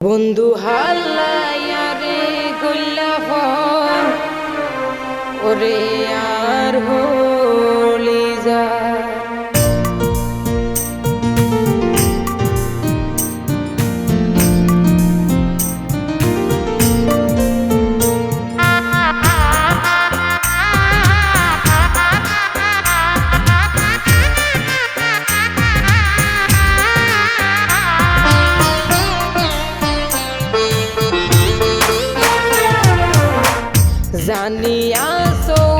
বন্ধু হাল্লাইয়া রে গুল্লা ওরে আর হলি জানিয়া সো